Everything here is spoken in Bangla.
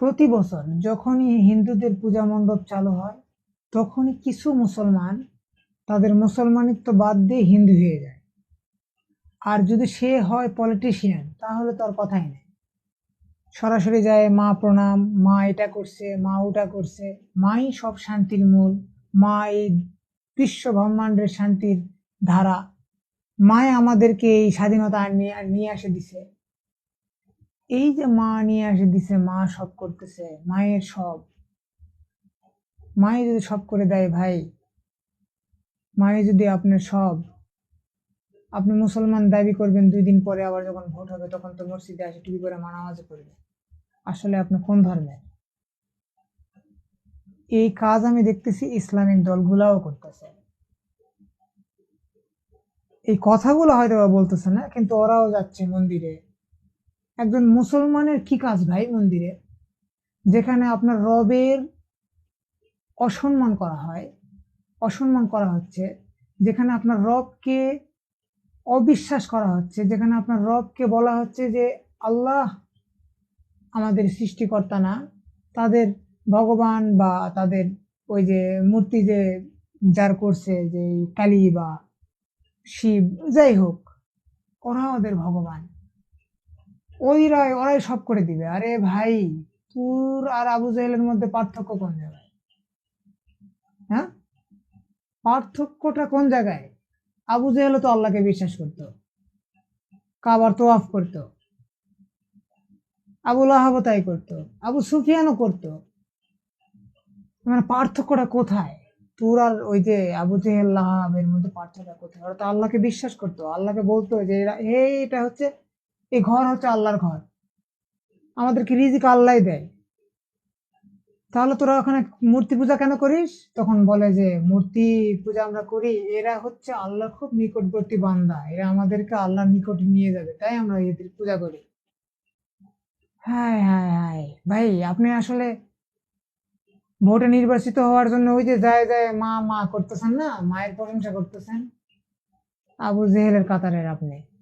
প্রতি বছর যখনই হিন্দুদের পূজা মণ্ডপ চালু হয়, তখনই কিছু মুসলমান তাদের মুসলমানিত্ব বাদ দিয়ে হিন্দু হয়ে যায়। আর যদি সে হয় পলিটিশিয়ান তাহলে তো আর কথাই নেই। সরাসরি যায়, মা প্রণাম, মা এটা করছে, মা ওটা করছে, মাই সব শান্তির মূল মা এই বিশ্ব ব্রহ্মাণ্ডের শান্তির ধারা, মাই আমাদেরকে এই স্বাধীনতা নিয়ে আসে দিছে। এই যে মা নিয়ে আসে দিছে, মা সব করতেছে, মায়ের সব। মায়ে যদি সব করে দেয় ভাই, মায়ে যদি আপনার সব, আপনি মুসলমান দাবি করবেন, দুই দিন পরে আবার যখন ভোট হবে, তখন তো মসজিদে আসে টুপি করে মানামাজ করবে। আসলে আপনি কোন ধর্মের? এই কাজ আমি দেখতেছি ইসলামিক দলগুলাও করতেছে। এই কথাগুলো হয়তো বলতেছে না, কিন্তু ওরাও যাচ্ছে মন্দিরে। একজন মুসলমানের কি কাজ ভাই মন্দিরে? যেখানে আপনার রবের অসম্মান করা হয়, অসম্মান করা হচ্ছে। যেখানে আপনার রবকে অবিশ্বাস করা হচ্ছে। যেখানে আপনার রবকে বলা হচ্ছে যে, আল্লাহ আমাদের সৃষ্টিকর্তা না, তাদের ভগবান বা তাদের ওই যে মূর্তি যে যার করছে, যে কালী বা শিব, যাই হোক, ওরা ওদের ভগবান। ওইরাই ওরাই সব করে দিবে। আরে ভাই, তোর আর আবু জাহেলের মধ্যে পার্থক্য কোন জায়গায়? হ্যাঁ? পার্থক্যটা কোন জায়গায়? আবু জাহেলও তো আল্লাহকে বিশ্বাস করতো। কাবার তোয়াফ করতো। আবু লাহাবও তাই করতো। আবু সুফিয়ানও করতো। মানে পার্থক্যটা কোথায়? তোর আর ওই যে আবু জেহেল, লাহাবের মধ্যে পার্থক্য কোথায়? ওরা তো আল্লাহকে বিশ্বাস করতো। আল্লাহকে বলতো যে, এরা এটা হচ্ছে এই ঘর হচ্ছে আল্লাহর ঘর। আমাদেরকে রিজিক আল্লাহ দেয়। তাহলে তোরা ওখানে মূর্তি পূজা কেন করিস? তখন বলে যে, মূর্তি পূজা আমরা করি, এরা হচ্ছে আল্লাহ খুব নিকটবর্তী বান্দা। এরা আমাদেরকে আল্লাহর নিকট নিয়ে যাবে, তাই আমরা এদের পূজা করি। হ্যাঁ হ্যাঁ হ্যাঁ। ভাই, আপনি আসলে ভোটে নির্বাচিত হওয়ার জন্য ওই যে যায় যায় মা মা করতেছেন না? মায়ের প্রশংসা করতেছেন? আবু জেহেলের কাতারের আপনি।